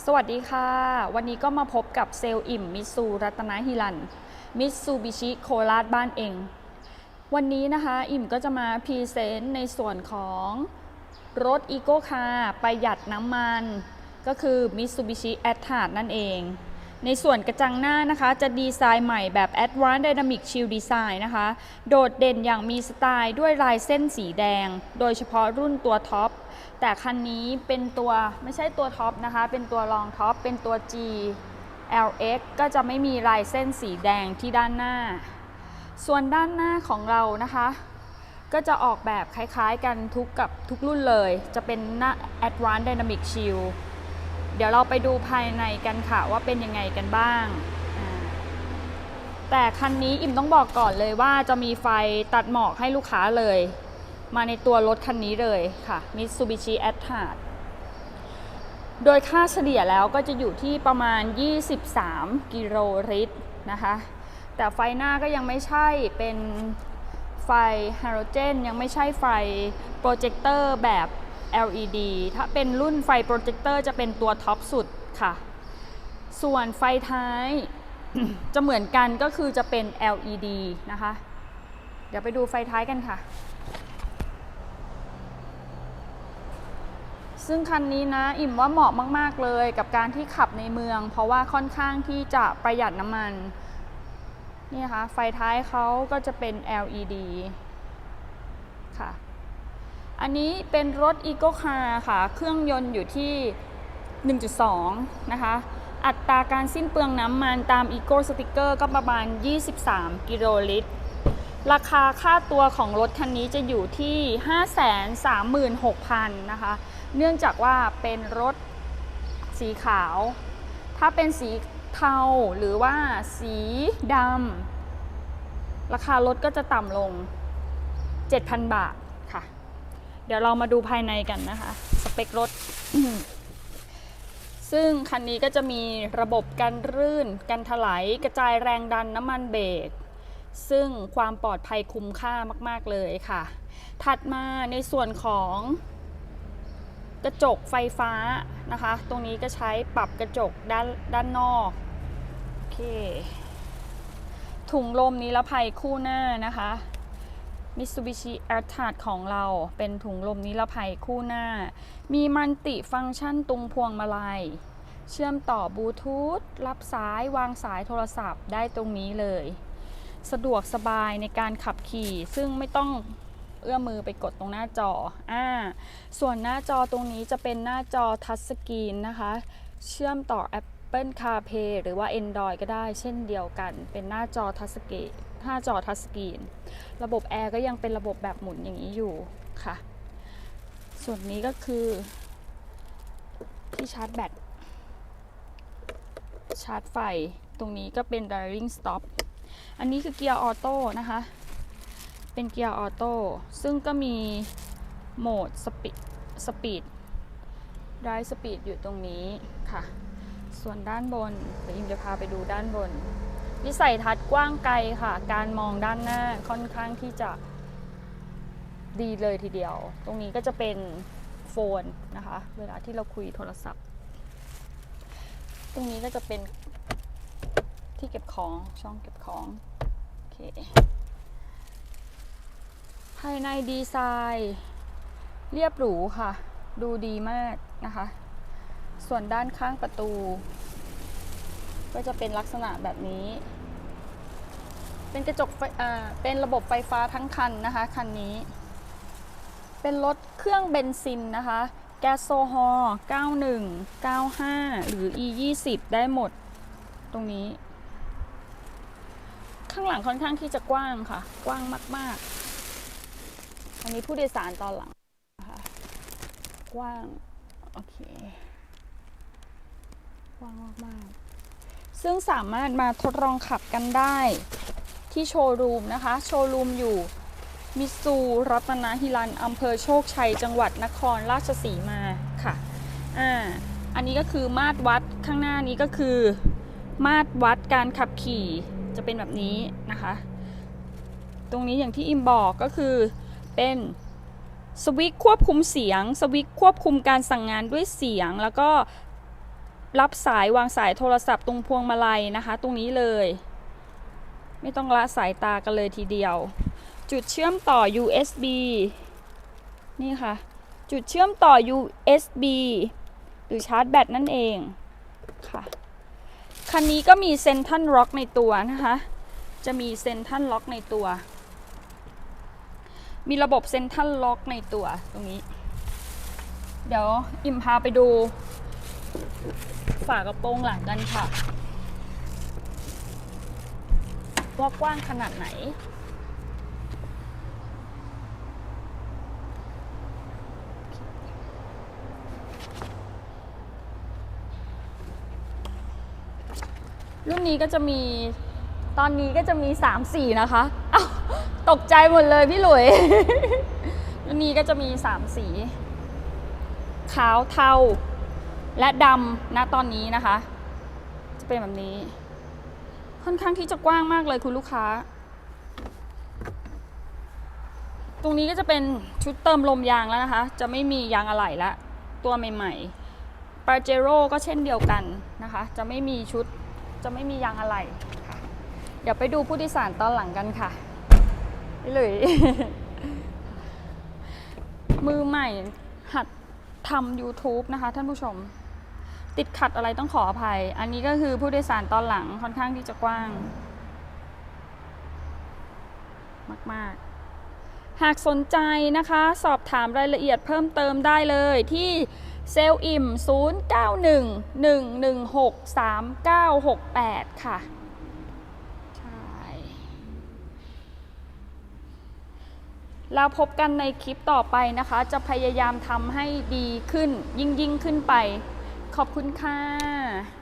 สวัสดีค่ะ วันนี้ก็มาพบกับเซลล์อิ่มมิตซูรัตนาฮิรันมิตซูบิชิโคราชบ้านเอง วันนี้นะคะอิ่มก็จะมาพรีเซนต์ในส่วนของรถอีโกคาร์ประหยัดน้ำมัน ก็คือ Mitsubishi a t t a r นั่นเอง ในส่วนกระจังหน้านะคะ จะดีไซน์ใหม่แบบ Advanced Dynamic Shield Design นะคะ โดดเด่นอย่างมีสไตล์ด้วยลายเส้นสีแดง โดยเฉพาะรุ่นตัวท็อป แต่คันนี้เป็นตัวไม่ใช่ตัวท็อปนะคะ เป็นตัวรองท็อป เป็นตัว G LX ก็จะไม่มีลายเส้นสีแดงที่ด้านหน้า ส่วนด้านหน้าของเรานะคะ ก็จะออกแบบคล้ายๆกันทุกกับทุกรุ่นเลย จะเป็นหน้า Advanced Dynamic Shield ดี๋ยวเราไปดูภายในกันค่ะว่าเป็นยังไงกันบ้าง แต่คันนี้อิ่มต้องบอกก่อนเลยว่าจะมีไฟตัดหมอกให้ลูกค้าเลย มาในตัวรถคันนี้เลยค่ะ Mitsubishi a t t a r โดยค่าเฉลี่ยแล้วก็จะอยู่ที่ประมาณ 23 กิโลลิตรนะคะ แต่ไฟหน้าก็ยังไม่ใช่เป็นไฟฮาโลเจน ยังไม่ใช่ไฟโปรเจคเตอร์แบบ LED ถ้าเป็นรุ่นไฟโปรเจคเตอร์จะเป็นตัวท็อปสุดค่ะ ส่วนไฟท้ายจะเหมือนกันก็คือจะเป็น LED นะคะ เดี๋ยวไปดูไฟท้ายกันค่ะ ซึ่งคันนี้นะอิ่มว่าเหมาะมาก ๆ เลยกับการที่ขับในเมือง เพราะว่าค่อนข้างที่จะประหยัดน้ำมัน นี่นะคะไฟท้ายเขาก็จะเป็น LED ค่ะ อันนี้เป็นรถ e c o Car ค่ะ เครื่องยนต์อยู่ที่ 1.2 นะคะ อัตราการสิ้นเปลืองน้ำมันตาม Eco Sticker ก็ประมาณ 23 กิโลลิตร ราคาค่าตัวของรถคันนี้จะอยู่ที่ 536,000 นะคะ เนื่องจากว่าเป็นรถสีขาว ถ้าเป็นสีเทาหรือว่าสีดำราคารถก็จะต่ำลง 7,000 บาท ดี๋ยวเรามาดูภายในกันนะคะ สเปครถ ซึ่งคันนี้ก็จะมีระบบกันรื่น กันถลายกระจายแรงดันน้ำมันเบรกซึ่งความปลอดภัยคุ้มค่ามาก ๆ เลยค่ะ ถัดมาในส่วนของกระจกไฟฟ้านะคะ ตรงนี้ก็ใช้ปรับกระจกด้านด้านนอกโอเคถุงลมนิรภัยคู่หน้านะคะ Mitsubishi a t t a r ของเราเป็นถุงลมนิรภัยคู่หน้า มีมันติฟังก์ชันตรงพวงมาลัย เชื่อมต่อบลูทูธรับสายวางสายโทรศัพท์ได้ตรงนี้เลย สะดวกสบายในการขับขี่ ซึ่งไม่ต้องเอื้อมมือไปกดตรงหน้าจออ่าส่วนหน้าจอตรงนี้จะเป็นหน้าจอทัชสกรีนนะคะ เชื่อมต่อ Apple CarPlay หรือว่า Android ก็ได้เช่นเดียวกัน เป็นหน้าจอทัชสกรีนหน้าจอทัชสกรีน ระบบแอร์ก็ยังเป็นระบบแบบหมุนอย่างนี้อยู่ค่ะ ส่วนนี้ก็คือที่ชาร์จแบต ชาร์จไฟ ตรงนี้ก็เป็น driving stop อันนี้คือเกียร์ออโต้นะคะ เป็นเกียร์ออโต้ ซึ่งก็มีโหมดสปีดสปีดไดรสปีดอยู่ตรงนี้ค่ะ ส่วนด้านบนเดี๋ยวอิมจะพาไปดูด้านบน วิสัยทัศน์กว้างไกลค่ะ การมองด้านหน้าค่อนข้างที่จะดีเลยทีเดียว ตรงนี้ก็จะเป็นโฟนนะคะ เวลาที่เราคุยโทรศัพท์ ตรงนี้ก็จะเป็นที่เก็บของช่องเก็บของโอเคภายในดีไซน์ เรียบหรูค่ะ ดูดีมากนะคะ ส่วนด้านข้างประตู ก็จะเป็นลักษณะแบบนี้ เป็นกระจกไฟอ่าเป็นระบบไฟฟ้าทั้งคันนะคะ คันนี้ เป็นรถเครื่องเบนซินนะคะ แก๊สโซฮอล์91 95 หรือ E 20ได้หมดตรงนี้ ข้างหลังค่อนข้างที่จะกว้างค่ะ กว้างมาก ๆ อันนี้ผู้โดยสารตอนหลังนะคะกว้าง โอเค ว้างมากๆซึ่งสามารถมาทดลองขับกันได้ที่โชว์รูมนะคะ โชว์รูมอยู่มิตซูรัตนาฮิรันอำเภอโชคชัย จังหวัดนครราชสีมาค่ะ อ่า อันนี้ก็คือมาตรวัดข้างหน้านี้ก็คือ มาตรวัดการขับขี่จะเป็นแบบนี้นะคะ ตรงนี้อย่างที่อิมบอกก็คือเป็นสวิตควบคุมเสียง สวิตควบคุมการสั่งงานด้วยเสียง แล้วก็ รับสายวางสายโทรศัพท์ตรงพวงมาลัยนะคะ ตรงนี้เลย ไม่ต้องละสายตากันเลยทีเดียว จุดเชื่อมต่อ USB นี่ค่ะ จุดเชื่อมต่อ USB หรือชาร์จแบตนั่นเองค่ะ คันนี้ก็มีเซนทันล็อกในตัวนะคะ จะมีเซนทันล็อกในตัว มีระบบเซนทันล็อกในตัวตรงนี้ เดี๋ยว อิมพาไปดู ฝากระโปรงหลังกันค่ะ ว่ากว้างขนาดไหน รุ่นนี้ก็จะมีตอนนี้ก็จะมี3สีนะคะอ้าวตกใจหมดเลยพี่หลุย รุ่นนี้ก็จะมี 3 สี ขาวเทา และดำณตอนนี้นะคะ จะเป็นแบบนี้ ค่อนข้างที่จะกว้างมากเลยคุณลูกค้า ตรงนี้ก็จะเป็นชุดเติมลมยางแล้วนะคะ จะไม่มียางอะไหล่ละตัวใหม่ๆปาเจโร่ก็เช่นเดียวกันนะคะ จะไม่มีชุดจะไม่มียางอะไหล่ค่ะเดี๋ยวไปดูผู้โดยสารตอนหลังกันค่ะพี่หลุยมือใหม่หัดทำ YouTube นะคะ ท่านผู้ชม ติดขัดอะไรต้องขออภัย อันนี้ก็คือผู้โดยสารตอนหลังค่อนข้างที่จะกว้าง มาก ๆ หากสนใจนะคะ สอบถามรายละเอียดเพิ่มเติมได้เลยที่เซลล์อิ่ม 0911163968 ค่ะ ใช่แล้วพบกันในคลิปต่อไปนะคะ จะพยายามทำให้ดีขึ้นยิ่งยิ่งขึ้นไป ขอบคุณค่ะ